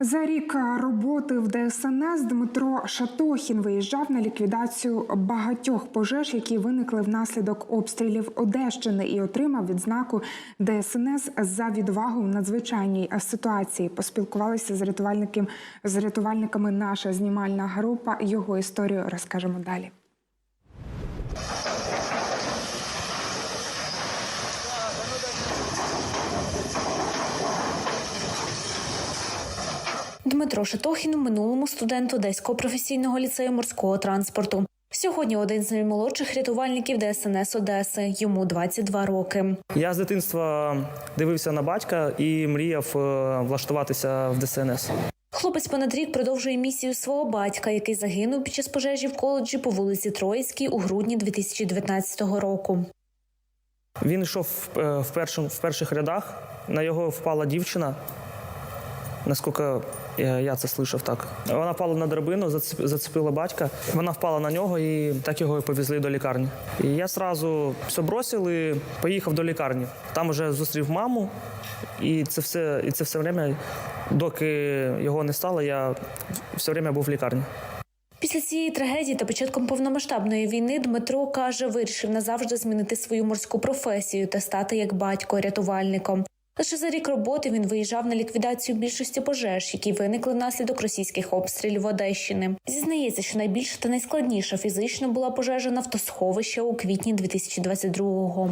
За рік роботи в ДСНС Дмитро Шатохін виїжджав на ліквідацію багатьох пожеж, які виникли внаслідок обстрілів Одещини, і отримав відзнаку ДСНС за відвагу в надзвичайній ситуації. Поспілкувалися з рятувальником з рятувальниками. Наша знімальна група. Його історію розкажемо далі. Дмитро Шатохін у минулому студент Одеського професійного ліцею морського транспорту. Сьогодні один з наймолодших рятувальників ДСНС Одеси. Йому 22 роки. Я з дитинства дивився на батька і мріяв е, влаштуватися в ДСНС. Хлопець понад рік продовжує місію свого батька, який загинув під час пожежі в коледжі по вулиці Троїцькій у грудні 2019 року. Він йшов е, в, першому, в перших рядах. На його впала дівчина. Наскільки я, це слышав так. Вона впала на драбину, зацеп- зацепила батька. Вона впала на нього і так його повезли до лікарні. І я одразу все бросив і поїхав до лікарні. Там вже зустрів маму, і це все, і це все время, доки його не стало, я все время був в лікарні. Після цієї трагедії та початком повномасштабної війни Дмитро каже, вирішив назавжди змінити свою морську професію та стати як батько рятувальником. Лише за рік роботи він виїжджав на ліквідацію більшості пожеж, які виникли внаслідок російських обстрілів Одещини. Зізнається, що найбільша та найскладніша фізично була пожежа нафтосховища у квітні 2022-го.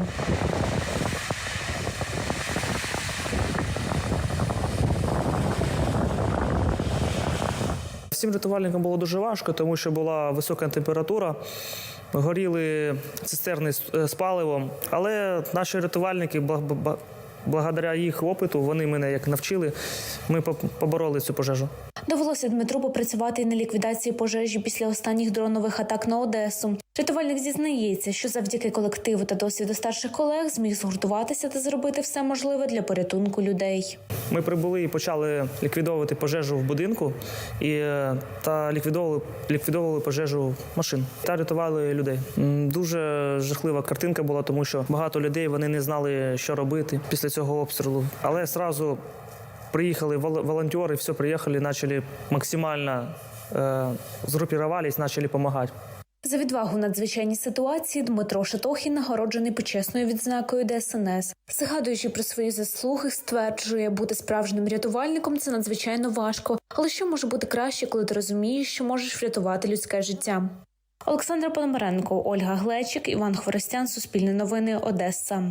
Всім рятувальникам було дуже важко, тому що була висока температура, горіли цистерни з е, паливом. Але наші рятувальники, благодаря їх опиту, вони мене як навчили, ми побороли цю пожежу. Довелося Дмитру попрацювати і на ліквідації пожежі після останніх дронових атак на Одесу. Рятувальник зізнається, що завдяки колективу та досвіду старших колег зміг згуртуватися та зробити все можливе для порятунку людей. Ми прибули і почали ліквідовувати пожежу в будинку і, е, та ліквідовували, ліквідовували пожежу машин та рятували людей. Дуже жахлива картинка була, тому що багато людей вони не знали, що робити після цього обстрілу. Але зразу приїхали вол- волонтери, все приїхали, почали максимально е, згрупірувались, почали допомагати. За відвагу надзвичайній ситуації Дмитро Шатохін нагороджений почесною відзнакою ДСНС. Згадуючи про свої заслуги, стверджує, бути справжнім рятувальником це надзвичайно важко. Але що може бути краще, коли ти розумієш, що можеш врятувати людське життя? Олександра Пономаренко, Ольга Глечик, Іван Хворостян, Суспільне новини, Одеса.